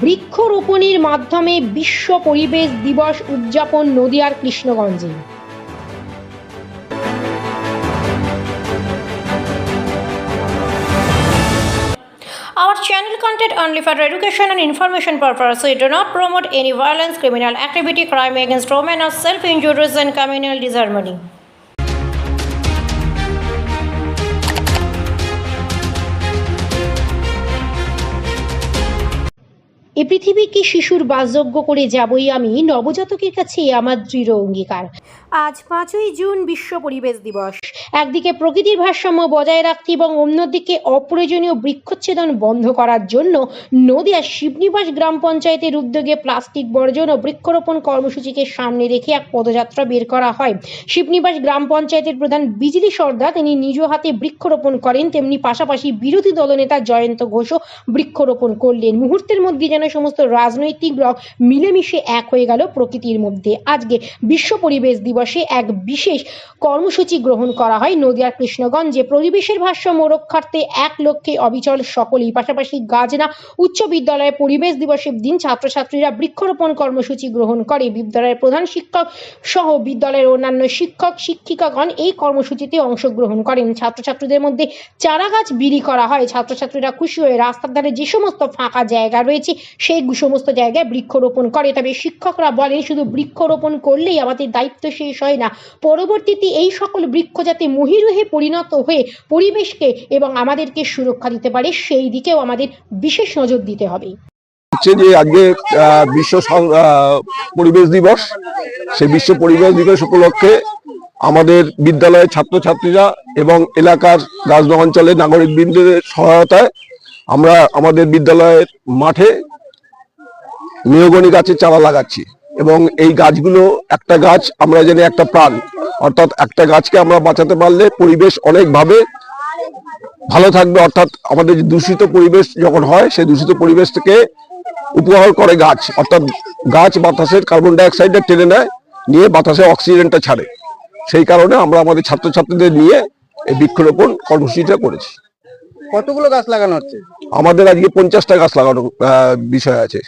বৃক্ষরোপণের মাধ্যমে বিশ্ব পরিবেশ দিবস উদযাপন নদিয়ার কৃষ্ণগঞ্জে Our channel content only for education and information purpose. We do not promote any violence, criminal activity, crime against women, or self-injuries and communal disharmony. এ পৃথিবীকে শিশুর বাসযোগ্য করে যাবই আমি নবজাতকের কাছে আমার দৃঢ় অঙ্গীকার। আজ পাঁচই জুন বিশ্ব পরিবেশ দিবস। একদিকে প্রকৃতির ভারসাম্য বজায় রাখতে এবং অন্যদিকে অপ্রয়োজনীয় বৃক্ষচ্ছেদন বন্ধ করার জন্য নদিয়া শিবনিবাস গ্রাম পঞ্চায়েতের উদ্যোগে প্লাস্টিক বর্জন ও বৃক্ষরোপণ কর্মসূচিকে সামনে রেখে এক পদযাত্রা বের করা হয়। শিবনিবাস গ্রাম পঞ্চায়েতের প্রধান বিজলি সর্দার তিনি নিজ হাতে বৃক্ষরোপণ করেন তেমনি পাশাপাশি বিরোধী দলনেতা জয়ন্ত ঘোষও বৃক্ষরোপণ করলেন। মুহূর্তের মধ্যে যেন সমস্ত রাজনৈতিক ব্লক মিলেমিশে এক হয়ে গেল প্রকৃতির মধ্যে। আজকে বিশ্ব পরিবেশ দিবসে এক বিশেষ কর্মসূচি গ্রহণ করা হয় নদিয়ার কৃষ্ণগঞ্জে। পরিবেশের ভারসাম্য রক্ষার্থে এক লক্ষ্যে অবিচল সকলেই, পাশাপাশি গাজনা উচ্চ বিদ্যালয়ে পরিবেশ দিবসের দিন ছাত্রছাত্রীরা বৃক্ষরোপণ কর্মসূচি গ্রহণ করে। বিদ্যালয়ের প্রধান শিক্ষক সহ বিদ্যালয়ের অন্যান্য শিক্ষক, শিক্ষিকাগণ এই কর্মসূচিতে অংশগ্রহণ করেন। ছাত্রছাত্রীদের মধ্যে চারা গাছ বিলি করা হয়। ছাত্রছাত্রীরা খুশি হয়ে রাস্তার ধারে যে সমস্ত ফাঁকা জায়গা রয়েছে সেই সমস্ত জায়গায় বৃক্ষরোপণ করে। তবে শিক্ষকরা বলেন, শুধু বৃক্ষরোপণ করলেই আমাদের দায়িত্ব শেষ হয় না। পরবর্তীতে এই সকল বৃক্ষ যাতে মহিরুহে পরিণত হয়ে পরিবেশকে এবং আমাদেরকে সুরক্ষা দিতে পারে, সেই দিকেও আমাদের বিশেষ নজর দিতে হবে। হচ্ছে যে আজকে বিশ্ব পরিবেশ দিবস। সেই বিশ্ব পরিবেশ দিবস উপলক্ষে আমাদের বিদ্যালয়ের ছাত্রছাত্রীরা এবং এলাকার গাছবাগ অঞ্চলের নাগরিক বৃন্দদের সহায়তায় আমরা আমাদের বিদ্যালয়ের মাঠে মেয়গনি গাছের চারা লাগাচ্ছি এবং এই গাছগুলো একটা গাছ আমরা জানি একটা প্রাণ। অর্থাৎ একটা গাছকে আমরা বাঁচাতে পারলে পরিবেশ অনেকভাবে ভালো থাকবে। অর্থাৎ আমাদের যে দূষিত পরিবেশ যখন হয় সেই দূষিত পরিবেশ থেকে উপহার করে গাছ। অর্থাৎ গাছ বাতাসের কার্বন ডাই অক্সাইডটা টেনে নেয় নিয়ে বাতাসে অক্সিজেনটা ছাড়ে। সেই কারণে আমরা আমাদের ছাত্রছাত্রীদের নিয়ে এই বৃক্ষরোপণ কর্মসূচিটা করেছি। কতগুলো গাছ লাগানো হচ্ছে? আমাদের আজকে পঞ্চাশটা গাছ লাগানোর বিষয় আছে।